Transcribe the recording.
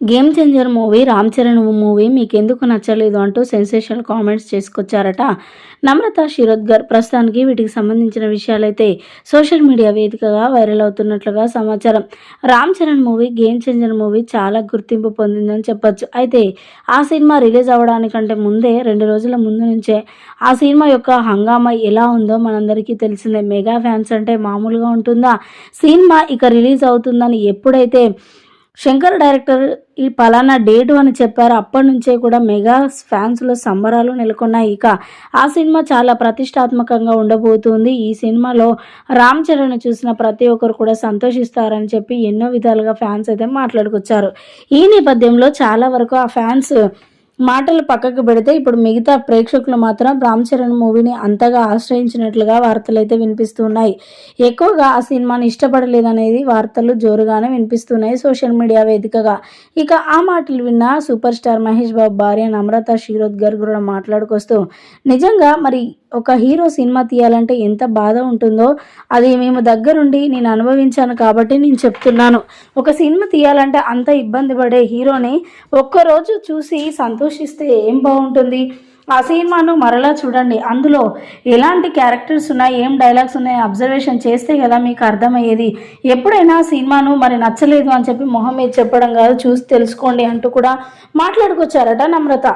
Game changer movie Ram Charan movie మీకు ఎందుకు నచ్చలేదు అంటూ సెన్సేషనల్ కామెంట్స్ చేసుకొచ్చారట. నమ్రత శిరోద్గర్ ప్రస్తుతానికి వీటికి సంబంధించిన విషయాలైతే సోషల్ మీడియా వేదికగా వైరల్ అవుతున్నట్లుగా సమాచారం. Ram Charan movie game changer movie చాలా గుర్తింపు పొందిందని చెప్పొచ్చు. అయితే ఆ సినిమా రిలీజ్ అవ్వడానికంటే ముందే రెండు రోజుల ముందు నుంచే ఆ సినిమా యొక్క హంగామా ఎలా ఉందో మనందరికీ తెలిసిందే. మెగా ఫ్యాన్స్ అంటే మామూలుగా ఉంటుందా? సినిమా ఇక రిలీజ్ అవుతుందని ఎప్పుడైతే శంకర్ డైరెక్టర్ ఈ పలానా డేటు అని చెప్పారు. అప్పటి నుంచే కూడా మెగా ఫ్యాన్స్లో సంబరాలు నెలకొన్నాయి. ఇక ఆ సినిమా చాలా ప్రతిష్టాత్మకంగా ఉండబోతుంది. ఈ సినిమాలో రామ్ చరణ్ చూసిన ప్రతి ఒక్కరు కూడా సంతోషిస్తారని చెప్పి ఎన్నో విధాలుగా ఫ్యాన్స్ అయితే మాట్లాడుకొచ్చారు. ఈ నేపథ్యంలో చాలా వరకు ఆ ఫ్యాన్స్ మాటలు పక్కకు పెడితే ఇప్పుడు మిగతా ప్రేక్షకులు మాత్రం రామ్ చరణ్ మూవీని అంతగా ఆశ్రయించినట్లుగా వార్తలు అయితే వినిపిస్తున్నాయి ఎక్కువగా ఆ సినిమాని ఇష్టపడలేదనేది వార్తలు జోరుగానే వినిపిస్తున్నాయి సోషల్ మీడియా వేదికగా. ఇక ఆ మాటలు విన్న సూపర్ స్టార్ మహేష్ బాబు భార్య నమ్రత శీరోద్ గారు కూడా మాట్లాడుకొస్తూ నిజంగా మరి ఒక హీరో సినిమా తీయాలంటే ఎంత బాధ ఉంటుందో అది మేము దగ్గరుండి నేను అనుభవించాను కాబట్టి నేను చెప్తున్నాను. ఒక సినిమా తీయాలంటే అంత ఇబ్బంది పడే హీరోని ఒక్కరోజు చూసి సంతోషం సంతోషిస్తే ఏం బాగుంటుంది? ఆ సినిమాను మరలా చూడండి. అందులో ఎలాంటి క్యారెక్టర్స్ ఉన్నాయి? ఏం డైలాగ్స్ ఉన్నాయి? అబ్జర్వేషన్ చేస్తే కదా మీకు అర్థమయ్యేది. ఎప్పుడైనా సినిమాను మరి నచ్చలేదు అని చెప్పి మొహం మీద చెప్పడం కాదు చూసి తెలుసుకోండి అంటూ కూడా మాట్లాడుకొచ్చారట నమ్రత.